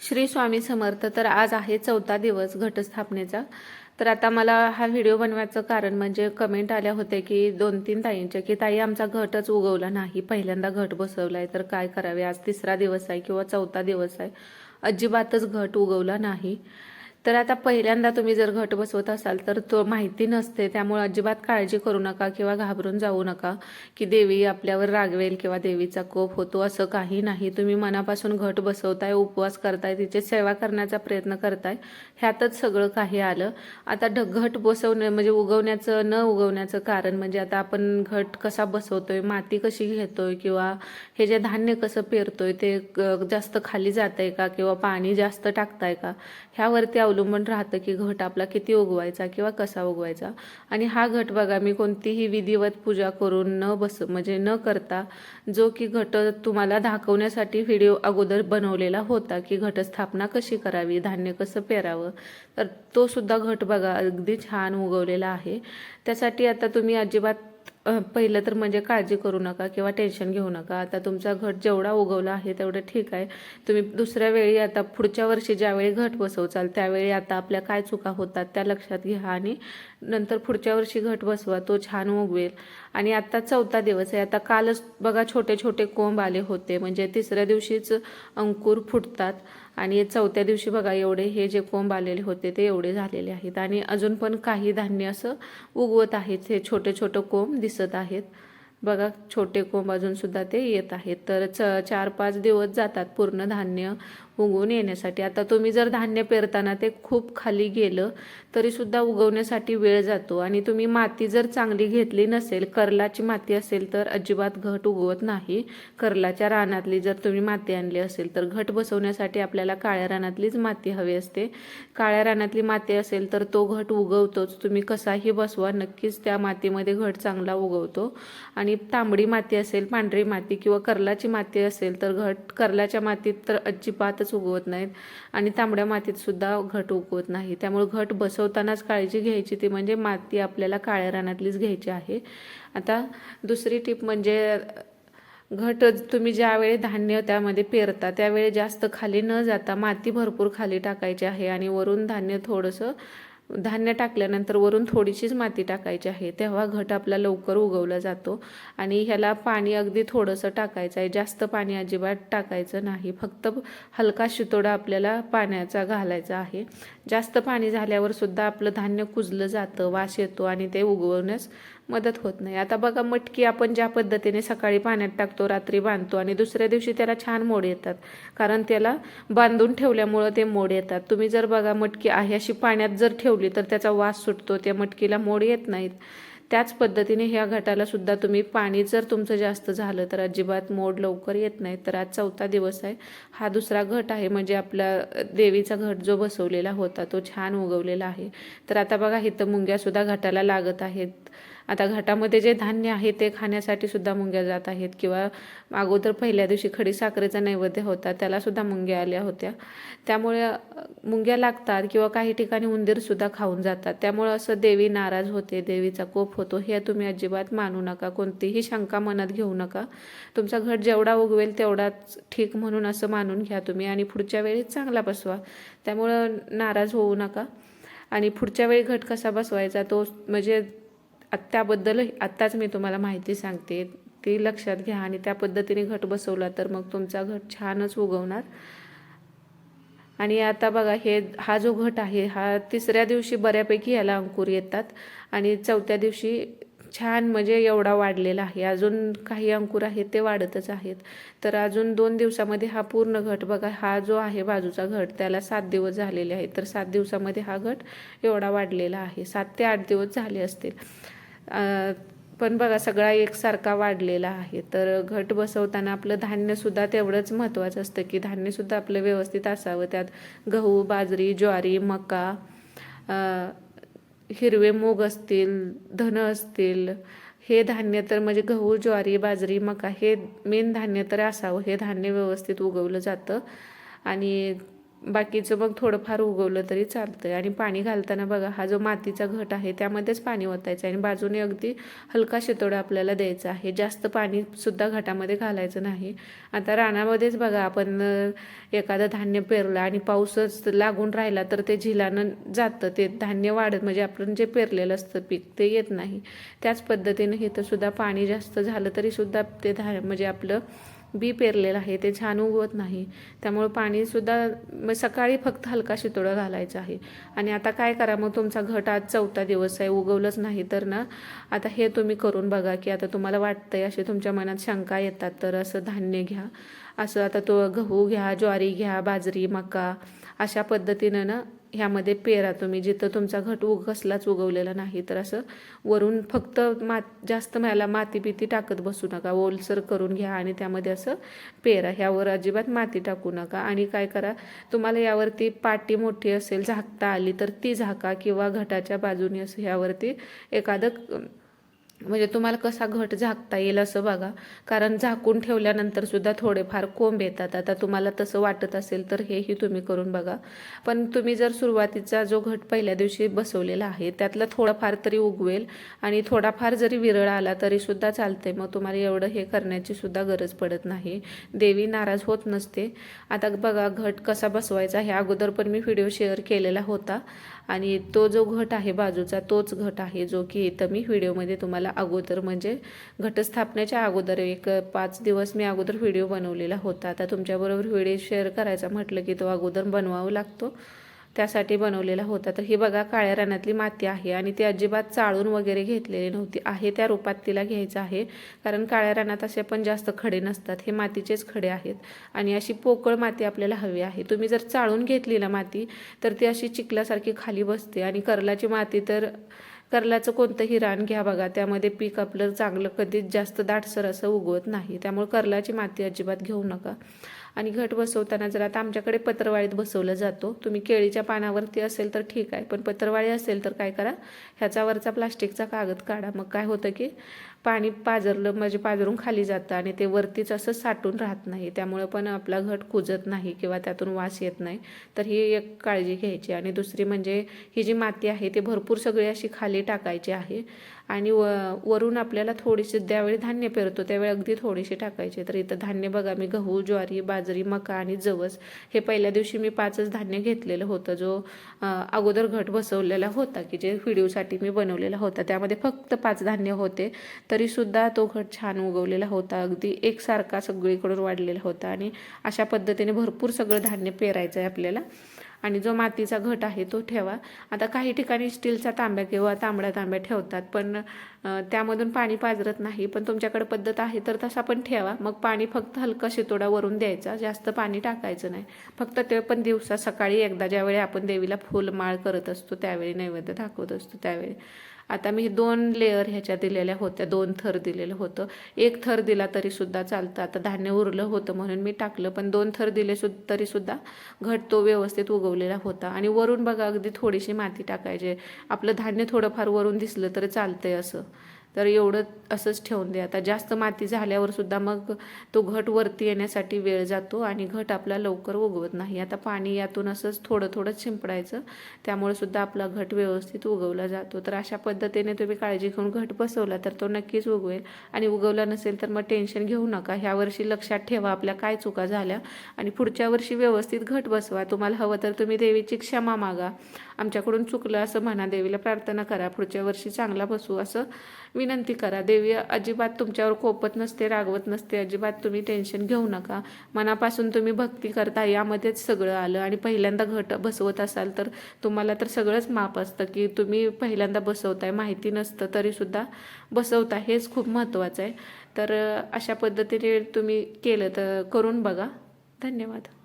श्री स्वामी समर्थ तर आज आहे चौथा दिवस घटस्थापनेचा. तर आता मला हा व्हिडिओ बनवायचं कारण म्हणजे कमेंट आल्या होत्या की दोन तीन ताईंच्या की ताई आमचा घटच उगवला नाही. पहिल्यांदा घट बसवला आहे तर काय करावे? आज तिसरा दिवस आहे किंवा चौथा दिवस आहे. अजिबातच घट उगवला नाही. तर आता पहिल्यांदा तुम्ही जर घट बसवत असाल तर तो माहिती नसते. त्यामुळे अजिबात काळजी करू नका किंवा घाबरून जाऊ नका की देवी आपल्यावर रागवेल किंवा देवीचा कोप होतो असं काही नाही. तुम्ही मनापासून घट बसवताय उपवास करताय तिची सेवा करण्याचा प्रयत्न करताय. ह्यातच सगळं काही आलं. आता ढ घट बसवणं म्हणजे उगवण्याचं न उगवण्याचं कारण म्हणजे आता आपण घट कसा बसवतोय माती कशी घेतोय किंवा हे जे धान्य कसं पेरतोय ते जास्त खाली जातंय का किंवा पाणी जास्त टाकताय का ह्यावरती अवलंबून राहतं की घट आपला किती उगवायचा किंवा कसा उगवायचा. आणि हा घट बघा मी कोणतीही विधिवत पूजा करून न बस म्हणजे न करता जो की घट तुम्हाला दाखवण्यासाठी व्हिडिओ अगोदर बनवलेला होता की घटस्थापना कशी करावी धान्य कसं पेरावं तर तो सुद्धा घट बघा अगदी छान उगवलेला आहे. त्यासाठी आता तुम्ही अजिबात पहिलं तर म्हणजे काळजी करू नका किंवा टेन्शन घेऊ नका. आता तुमचा घट जेवढा उगवला आहे तेवढं ठीक आहे. तुम्ही दुसऱ्या वेळी आता पुढच्या वर्षी ज्यावेळी घट बसवचाल त्यावेळी आता आपल्या काय चुका होतात त्या लक्षात घ्या आणि नंतर पुढच्या वर्षी घट बसवा तो छान उगवेल. आणि आता चौथा दिवस आहे. आता कालच बघा छोटे छोटे कोंब आले होते. म्हणजे तिसऱ्या दिवशीच अंकुर फुटतात. आणि चौथ्या दिवशी बघा एवढे हे जे कोंब आलेले होते ते एवढे झालेले आहेत. आणि अजून पण काही धान्य असं उगवत आहेत. हे छोटे छोटे कोंब दिसत आहेत. बघा छोटे कोंब अजूनसुद्धा ते येत आहेत. तर च चार पाच दिवस जातात पूर्ण धान्य उगवून येण्यासाठी. आता तुम्ही जर धान्य पेरताना ते खूप खाली गेलं तरीसुद्धा उगवण्यासाठी वेळ जातो. आणि तुम्ही माती जर चांगली घेतली नसेल कर्लाची माती असेल तर अजिबात घट उगवत नाही. कर्लाच्या रानातली जर तुम्ही माती आणली असेल तर घट बसवण्यासाठी आपल्याला काळ्या रानातलीच माती हवी असते. काळ्या रानातली माती असेल तर तो घट उगवतोच. तुम्ही कसाही बसवा नक्कीच त्या मातीमध्ये घट चांगला उगवतो. आणि तांबडी माती असेल पांढरी माती किंवा कर्लाची माती असेल तर घट कर्लाच्या मातीत तर अजिबातच उगवत नाहीत आणि तांबड्या मातीत सुद्धा घट उगवत नाही. त्यामुळे घट बसवतानाच काळजी घ्यायची. ती म्हणजे माती आपल्याला काळ्या रानातलीच घ्यायची आहे. आता दुसरी टीप म्हणजे घट तुम्ही ज्यावेळी धान्य त्यामध्ये पेरता त्यावेळी जास्त खाली न जाता माती भरपूर खाली टाकायची आहे आणि वरून धान्य थोडंसं धान्य टाकल्यानंतर वरून थोडीशीच माती टाकायची आहे. तेव्हा घट आपला लवकर उगवला जातो आणि ह्याला पाणी अगदी थोडंसं टाकायचं आहे. जास्त पाणी अजिबात टाकायचं नाही. फक्त हलका शितोडा आपल्याला पाण्याचा घालायचा आहे. जास्त पाणी झाल्यावर सुद्धा आपलं धान्य कुजलं जातं वास येतो आणि ते उगवण्यास मदत होत नाही. आता बघा मटकी आपण ज्या पद्धतीने सकाळी पाण्यात टाकतो रात्री बांधतो आणि दुसऱ्या दिवशी त्याला छान मोड येतात. कारण त्याला बांधून ठेवल्यामुळं ते मोड येतात. तुम्ही जर बघा मटकी आहे अशी पाण्यात जर ठेवली तर त्याचा वास सुटतो त्या मटकीला मोड येत नाहीत. त्याच पद्धतीने ह्या घाटाला सुद्धा तुम्ही पाणी जर तुमचं जास्त झालं तर अजिबात मोड लवकर येत नाही. तर आज चौथा दिवस आहे. हा दुसरा घट आहे म्हणजे आपला देवीचा घट जो बसवलेला होता तो छान उगवलेला आहे. तर आता बघा इथं मुंग्यासुद्धा घटाला लागत आहेत. आता घाटामध्ये जे धान्य आहे ते खाण्यासाठी सुद्धा मुंग्या जात आहेत किंवा अगोदर पहिल्या दिवशी खडी साखरेचा नैवेद्य होता त्याला सुद्धा मुंग्या आल्या होत्या. त्यामुळे मुंग्या लागतात किंवा काही ठिकाणी उंदीर सुद्धा खाऊन जातात. त्यामुळे असं देवी नाराज होते देवीचा कोप होतो हे तुम्ही अजिबात मानू नका. कोणतीही शंका मनात घेऊ नका. तुमचा घट जेवढा उगवेल तेवढाच ठीक म्हणून असं मानून घ्या तुम्ही आणि पुढच्या वेळी चांगला बसवा. त्यामुळं नाराज होऊ नका. आणि पुढच्या वेळी घट कसा बसवायचा तो म्हणजे त्याबद्दल आत्ताच मी तुम्हाला माहिती सांगते. ती लक्षात घ्या आणि त्या पद्धतीने घट बसवला तर मग तुमचा घट छानच उगवणार. आणि आता बघा हे हा जो घट आहे हा तिसऱ्या दिवशी बऱ्यापैकी याला अंकुर येतात आणि चौथ्या दिवशी छान म्हणजे एवढा वाढलेला आहे. अजून काही अंकुर आहेत ते वाढतच आहेत. तर अजून दोन दिवसामध्ये हा पूर्ण घट बघा हा जो आहे बाजूचा घट त्याला सात दिवस झालेले आहेत. तर सात दिवसामध्ये हा घट एवढा वाढलेला आहे. सात ते आठ दिवस झाले असतील. पण बघा सगळा एकसारखा वाढलेला आहे. तर घट बसवताना आपलं धान्यसुद्धा तेवढंच महत्त्वाचं असतं की धान्यसुद्धा आपलं व्यवस्थित असावं. त्यात गहू बाजरी ज्वारी मका हिरवे मूग असतील धन असतील हे धान्य तर म्हणजे गहू ज्वारी बाजरी मका हे मेन धान्य तर असावं. हे धान्य व्यवस्थित उगवलं जातं. आणि बाकीचं मग थोडंफार उगवलं तरी चालतं आणि पाणी घालताना बघा हा जो मातीचा घट आहे त्यामध्येच पाणी ओतायचं आहे. आणि बाजूने अगदी हलका शितोडा आपल्याला द्यायचा आहे. जास्त पाणीसुद्धा घटामध्ये घालायचं नाही. आता रानामध्येच बघा आपण एखादं धान्य पेरलं आणि पाऊसच लागून राहिला तर ते झिलानं जातं. ते धान्य वाढत म्हणजे आपण जे पेरलेलं असतं पीक ते येत नाही. त्याच पद्धतीने इथंसुद्धा पाणी जास्त झालं तरीसुद्धा ते धा म्हणजे आपलं बी पेरलेलं आहे ते छान उगवत नाही. त्यामुळे पाणीसुद्धा मग सकाळी फक्त हलका शितोडा घालायचा आहे. आणि आता काय करा मग तुमचा घट आज चौथा दिवस आहे उगवलंच नाही तर ना? आता हे तुम्ही करून बघा की आता तुम्हाला वाटतंय असे तुमच्या मनात शंका येतात तर असं धान्य घ्या. असं आता तो गहू घ्या ज्वारी घ्या बाजरी मका अशा पद्धतीनं ना ह्यामध्ये पेरा तुम्ही जिथं तुमचा घट उग कसलाच उगवलेला नाही. तर असं वरून फक्त मात जास्त मला माती बिती टाकत बसू नका. ओलसर करून घ्या आणि त्यामध्ये असं पेरा. ह्यावर अजिबात माती टाकू नका. आणि काय करा तुम्हाला यावरती पाटी मोठी असेल झाकता आली तर ती झाका किंवा घटाच्या बाजूने असं ह्यावरती एखादं म्हणजे तुम्हाला कसा घट झाकता येईल असं बघा. कारण झाकून ठेवल्यानंतर सुद्धा थोडेफार कोंब येतात. आता तुम्हाला तसं वाटत असेल तर हेही तुम्ही करून बघा. पण तुम्ही जर सुरुवातीचा जो घट पहिल्या दिवशी बसवलेला आहे त्यातला थोडाफार तरी उगवेल आणि थोडाफार जरी विरळ आला तरी सुद्धा चालते मग तुम्हाला एवढं हे करण्याची सुद्धा गरज पडत नाही. देवी नाराज होत नसते. आता बघा घट कसा बसवायचा हे अगोदर पण मी व्हिडिओ शेअर केलेला होता. आणि तो जो घट आहे बाजूचा तोच घट आहे जो की इथं मी व्हिडिओमध्ये तुम्हाला अगोदर म्हणजे घटस्थापनेच्या अगोदर एक पाच दिवस मी अगोदर व्हिडिओ बनवलेला होता. आता तुमच्याबरोबर व्हिडिओ शेअर करायचा म्हटलं की तो अगोदर बनवावा लागतो. त्यासाठी बनवलेला होता. तर ही बघा काळ्या रानातली माती आहे आणि ती अजिबात चाळून वगैरे घेतलेली नव्हती. आहे त्या रूपात तिला घ्यायचं आहे. कारण काळ्या रानात असे पण जास्त खडे नसतात. हे मातीचेच खडे आहेत. आणि अशी पोकळ माती आपल्याला हवी आहे. तुम्ही जर चाळून घेतली ना माती तर ती अशी चिखलासारखी खाली बसते. आणि करलाची माती तर करलाचं कोणतंही रान घ्या बघा. त्यामध्ये पीक आपलं चांगलं कधीच जास्त दाटसर असं उगवत नाही. त्यामुळे करलाची माती अजिबात घेऊ नका. आणि घट बसवताना जर आता आमच्याकडे पत्रवाळीत बसवलं जातो तुम्ही केळीच्या पानावरती असेल तर ठीक आहे पण पत्रवाळी असेल तर काय करा ह्याच्यावरचा प्लास्टिकचा कागद काढा. मग काय होतं की पाणी पाजरलं म्हणजे पाजरून खाली जातं आणि ते वरतीच असं साठून राहत नाही. त्यामुळं पण आपला घट कुजत नाही किंवा त्यातून वास येत नाही. तर ही एक काळजी घ्यायची. आणि दुसरी म्हणजे ही जी माती आहे ती भरपूर सगळी अशी खाली टाकायची आहे. आणि व वरून आपल्याला थोडीशी त्यावेळी धान्य पेरतो त्यावेळी अगदी थोडीशी टाकायची. तर इथं धान्य बघा मी गहू ज्वारी बाजरी मका आणि जवस हे पहिल्या दिवशी मी पाचच धान्य घेतलेलं होतं जो अगोदर घट बसवलेला होता की जे व्हिडिओसाठी मी बनवलेला होता. त्यामध्ये फक्त पाच धान्य होते तरीसुद्धा तो घट छान उगवलेला होता. अगदी एकसारखा सगळीकडून वाढलेला होता आणि अशा पद्धतीने भरपूर सगळं धान्य पेरायचं आहे आपल्याला. आणि जो मातीचा घट आहे तो ठेवा. आता काही ठिकाणी स्टीलचा तांब्या किंवा तांबडा तांब्या ठेवतात पण त्यामधून पाणी पाजरत नाही पण तुमच्याकडे पद्धत आहे तर तसा पण ठेवा. मग पाणी फक्त हलका शितोडा वरून द्यायचा जास्त पाणी टाकायचं नाही. फक्त ते पण दिवसा सकाळी एकदा ज्यावेळी आपण देवीला फुलमाळ करत असतो त्यावेळी नैवेद्य दाखवत असतो त्यावेळी. आता मी दोन लेअर ह्याच्या दिलेल्या होत्या दोन थर दिलेलं होतं. एक थर दिला तरी सुद्धा चालतं. आता धान्य उरलं होतं म्हणून मी टाकलं पण दोन थर दिले सु तरी सुद्धा घट तो व्यवस्थित उगवलेला होता. आणि वरून बघा अगदी थोडीशी माती टाकायची. आपलं धान्य थोडंफार वरून दिसलं तरी चालतंय असं. तर एवढं असंच ठेवून दे आता जास्त माती झाल्यावर सुद्धा मग तो घट वरती येण्यासाठी वेळ जातो आणि घट आपला लवकर उगवत नाही. आता पाणी यातून असंच थोडं थोडं शिंपडायचं. त्यामुळे सुद्धा आपला घट व्यवस्थित उगवला जातो. तर अशा पद्धतीने तुम्ही काळजी घेऊन घट बसवला तर तो नक्कीच उगवेल. आणि उगवला नसेल तर मग टेन्शन घेऊ नका. ह्या वर्षी लक्षात ठेवा आपल्या काय चुका झाल्या आणि पुढच्या वर्षी व्यवस्थित घट बसवा. तुम्हाला हवं तर तुम्ही देवीची क्षमा मागा. आमच्याकडून चुकलं असं म्हणा. देवीला प्रार्थना करा. पुढच्या वर्षी चांगला बसू असं विनंती करा. देवी अजिबात तुमच्यावर कोपत नसते रागवत नसते. अजिबात तुम्ही टेन्शन घेऊ नका. मनापासून तुम्ही भक्ती करता यामध्येच सगळं आलं. आणि पहिल्यांदा घट बसवत असाल तर तुम्हाला तर सगळंच माप असतं की तुम्ही पहिल्यांदा बसवताय. माहिती नसतं तरीसुद्धा बसवता. हेच खूप महत्त्वाचं आहे. तर अशा पद्धतीने तुम्ही केलं तर करून बघा. धन्यवाद.